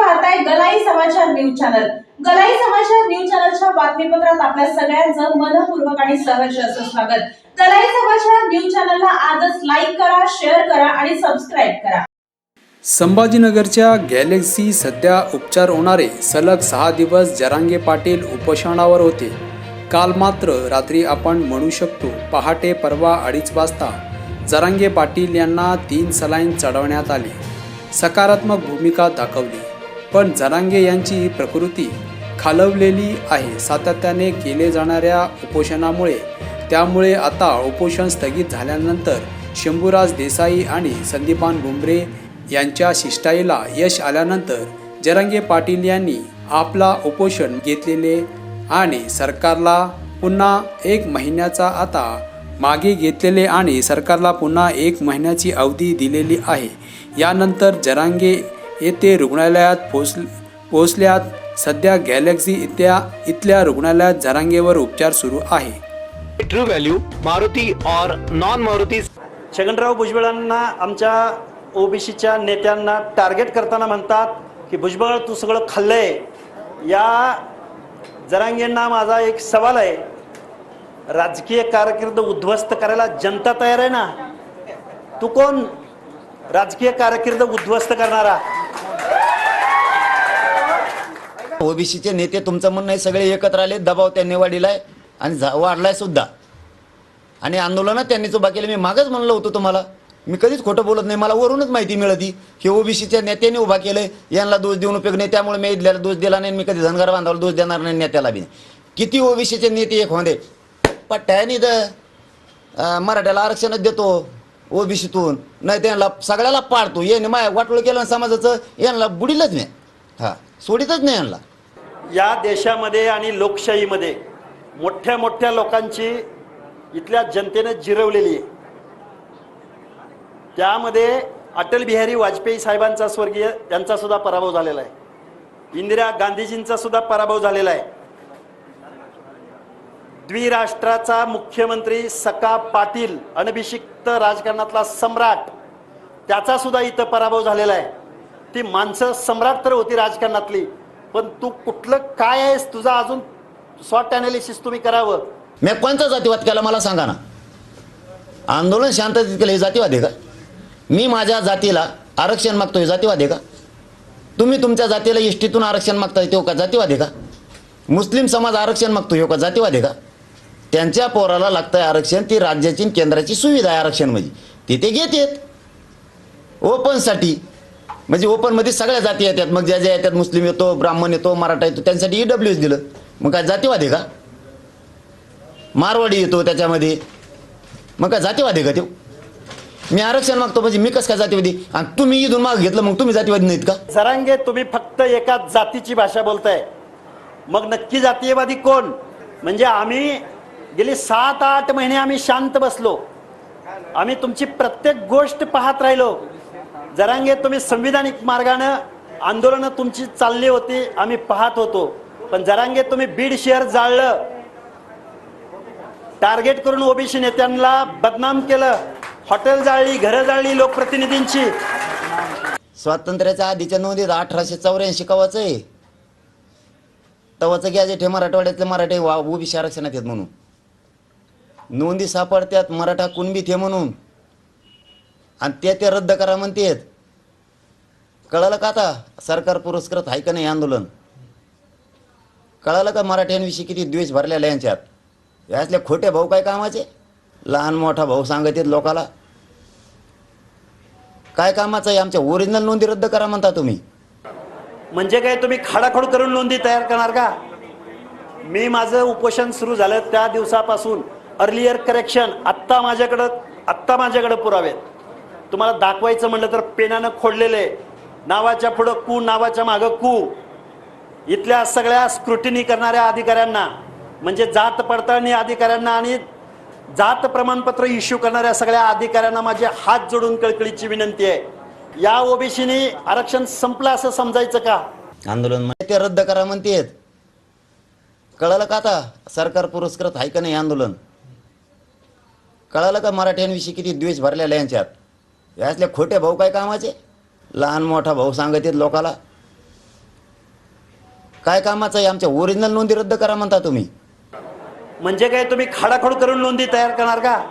पाहताय गलाई समाचार news channel. गलाई समाचार न्यूज चॅनलच्या बातमीपत्रात आपल्या सगळ्यांचं मनपूर्वक आणि सहर्ष असं स्वागत. गलाई समाचार न्यूज चॅनलला आजच लाईक करा शेअर करा आणि सबस्क्राईब करा. संभाजीनगरच्या गॅलेक्सी सध्या उपचार होणारे सलग सहा दिवस जरांगे पाटील उपोषणावर होते. काल मात्र रात्री आपण म्हणू शकतो पहाटे परवा अडीच वाजता जरांगे पाटील यांना तीन सलाईन चढवण्यात आली. सकारात्मक भूमिका दाखवली. पण जरांगे यांची प्रकृती खालवलेली आहे. सातत्याने केले जाणाऱ्या उपोषणामुळे. त्यामुळे आता उपोषण स्थगित झाल्यानंतर शंभूराज देसाई आणि संदीपान भुमरे यांच्या शिष्टाईला यश आल्यानंतर जरांगे पाटील यांनी आपला उपोषण घेतलेले आणि सरकारला पुन्हा एक महिन्याचा आता मागे घेतलेले आणि सरकारला पुन्हा एक महिन्याची अवधी दिलेली आहे. यानंतर जरांगे येथे रुग्णालयात पोहोच पोहोचल्यात. सध्या गॅलेक्सी इथल्या इथल्या रुग्णालयात जरांगेवर उपचार सुरू आहे. ट्रू व्हॅल्यू मारुती और नॉन मारुती छगनराव भुजबळांना आमच्या ओबीसीच्या नेत्यांना टार्गेट करताना म्हणतात की भुजबळ तू सगळं खाल्लंय. या जरांगेंना माझा एक सवाल आहे. राजकीय कारकीर्द उद्ध्वस्त करायला जनता तयार आहे ना? तू कोण? राजकीय कारकीर्द उद्ध्वस्त करणारा? ओबीसीचे नेते तुमचं म्हणणं आहे सगळे एकत्र आले दबाव त्यांनी वाढीलाय आणि झा- वाढलाय सुद्धा. आणि आंदोलनात त्यांनी उभा केलं. मी मागच म्हणलं होतं तुम्हाला. मी कधीच खोटं बोलत नाही. मला वरूनच माहिती मिळती की ओबीसीच्या नेत्यांनी उभा केलंय. यांना दोष देऊन उपयोग नाही. त्यामुळे मी इथल्याला दोष दिला नाही मी कधी धनगर बांधवाला दोष देणार नाही नेत्याला बी किती ओबीसीचे नेते एक होते पट्ट्याने द मराठ्याला आरक्षणच देतो ओबीसीतून. नाही त्यांना सगळ्याला पाडतो. ये माय वाटोळ केलं समाजाचं यांना बुडीलच नाही. हा सोडीतच नाही यांना. या देशामध्ये आणि लोकशाहीमध्ये मोठ्या मोठ्या लोकांची इथल्या जनतेने जिरवलेली आहे. त्यामध्ये अटल बिहारी वाजपेयी साहेबांचा स्वर्गीय यांचा सुद्धा पराभव झालेला आहे. इंदिरा गांधीजींचा सुद्धा पराभव झालेला आहे. द्विराष्ट्राचा मुख्यमंत्री सका पाटील अनभिषिक्त राजकारणातला सम्राट त्याचा सुद्धा इथं पराभव झालेला आहे. ती माणसं सम्राट तर होती राजकारणातली. पण तू कुठलं काय आहेस? तुझा अजून स्वॉट अनालिसिस तुम्ही करावं. मी कोणता जातीवाद केला मला सांगा ना. आंदोलन शांततेत केलं हे जातीवाद आहे का? मी माझ्या जातीला आरक्षण मागतोय जातीवाद आहे का? तुम्ही तुमच्या जातीला इष्टीतून आरक्षण मागता तो का जातीवाद आहे का? मुस्लिम समाज आरक्षण मागतो हो का जातीवाद आहे का? त्यांच्या पोराला लागतं आहे आरक्षण ती राज्याची केंद्राची सुविधा आहे आरक्षण म्हणजे तिथे घेतेत. ओपनसाठी म्हणजे ओपनमध्ये सगळ्या जाती येतात. मग ज्या ज्या येतात मुस्लिम येतो ब्राह्मण येतो मराठा येतो त्यांच्यासाठी ईडब्ल्यू दिलं. मग काय जातीवाद आहे का? मारवाडी येतो त्याच्यामध्ये. मग काय जातीवाद आहे का तो? मी आरक्षण मागतो म्हणजे मी कसं काय जातीवादी? आणि तुम्ही इथून माग घेतलं मग तुम्ही जातीवादी नाहीत का? सरांगे तुम्ही फक्त एका जातीची भाषा बोलताय. मग नक्की जातीयवादी कोण? म्हणजे आम्ही गेली सात आठ महिने आम्ही शांत बसलो. आम्ही तुमची प्रत्येक गोष्ट पाहत राहिलो. जरांगे तुम्ही संविधानिक मार्गानं आंदोलनं तुमची चालली होती आम्ही पाहत होतो. पण जरांगे तुम्ही बीड शहर जाळलं. टार्गेट करून ओबीसी नेत्यांना बदनाम केलं. हॉटेल जाळली घरं जाळली लोकप्रतिनिधींची. स्वातंत्र्याच्या आधीच्या नोंदीत अठराशे चौऱ्याऐंशी कवाच आहे. तवाचं गॅजेट हे मराठवाड्यातले मराठे वा ओबीसी आरक्षणात आहेत म्हणून. नोंदी सापडत्यात मराठा कुणबीत हे म्हणून. आणि ते ते रद्द करा म्हणतेत. कळालं का आता? सरकार पुरस्कृत आहे का नाही आंदोलन? कळालं का मराठ्यांविषयी किती द्वेष भरलेला यांच्यात? यातले खोटे भाऊ काय कामाचे? लहान मोठा भाऊ सांगत आहेत लोकाला. काय कामाचं आहे? आमच्या ओरिजिनल नोंदी रद्द करा म्हणता तुम्ही. म्हणजे काय तुम्ही खाडाखोड करून नोंदी तयार करणार का? मी माझं उपोषण सुरू झालं त्या दिवसापासून. अर्लियर करेक्शन आत्ता माझ्याकडं आत्ता माझ्याकडं पुरावेत. तुम्हाला दाखवायचं म्हणलं तर पेनानं खोडलेले नावाच्या पुढं कू नावाच्या मागं कू. इथल्या सगळ्या स्क्रुटिनी करणाऱ्या अधिकाऱ्यांना म्हणजे जात पडताळणी अधिकाऱ्यांना आणि जात प्रमाणपत्र इश्यू करणाऱ्या सगळ्या अधिकाऱ्यांना माझे हात जोडून कळकळीची विनंती आहे. या ओबीसीनी आरक्षण संपलं असं समजायचं का? आंदोलन ते रद्द करा म्हणतेत. कळालं का आता? सरकार पुरस्कृत आहे का नाही आंदोलन? कळालं का मराठ्यांविषयी किती द्वेष भरलेला यांच्यात? यातले खोटे भाऊ काय कामाचे? लहान मोठा भाऊ सांगत आहेत लोकाला. काय कामाचं आहे? आमच्या ओरिजिनल नोंदी रद्द करा म्हणता तुम्ही. म्हणजे काय तुम्ही खाडाखोड करून नोंदी तयार करणार का?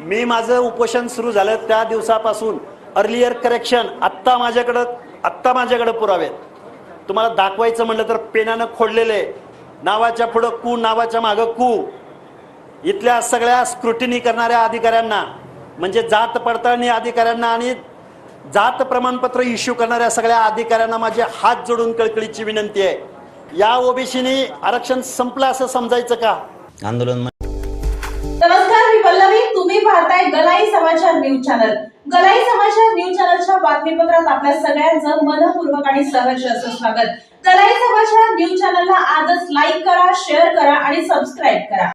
मी माझं उपोषण सुरू झालं त्या दिवसापासून. अर्लियर करेक्शन आत्ता माझ्याकडं आत्ता माझ्याकडं पुरावेत. तुम्हाला दाखवायचं म्हणलं तर पेनानं खोडलेले. नावाच्या पुढं कू नावाच्या मागं कू. इथल्या सगळ्या स्क्रुटिनी करणाऱ्या अधिकाऱ्यांना. म्हणजे जात पडताळणी अधिकाऱ्यांना आणि जात प्रमाणपत्र इश्यू करणाऱ्या सगळ्या अधिकाऱ्यांना माझे हात जोडून कळकळीची विनंती आहे. या ओबीसीनी आरक्षण संपलं असं समजायचं का? आंदोलन नमस्कार मी पल्लवी. तुम्ही पाहताय गलाई समाचार न्यूज चॅनल. गलाई समाचार न्यूज चॅनलच्या बातमीपत्रात आपल्या सगळ्यांचं मनपूर्वक आणि सहर्ष असं स्वागत. गलाई समाचार न्यूज चॅनलला आजच लाईक करा शेअर करा आणि सबस्क्राईब करा.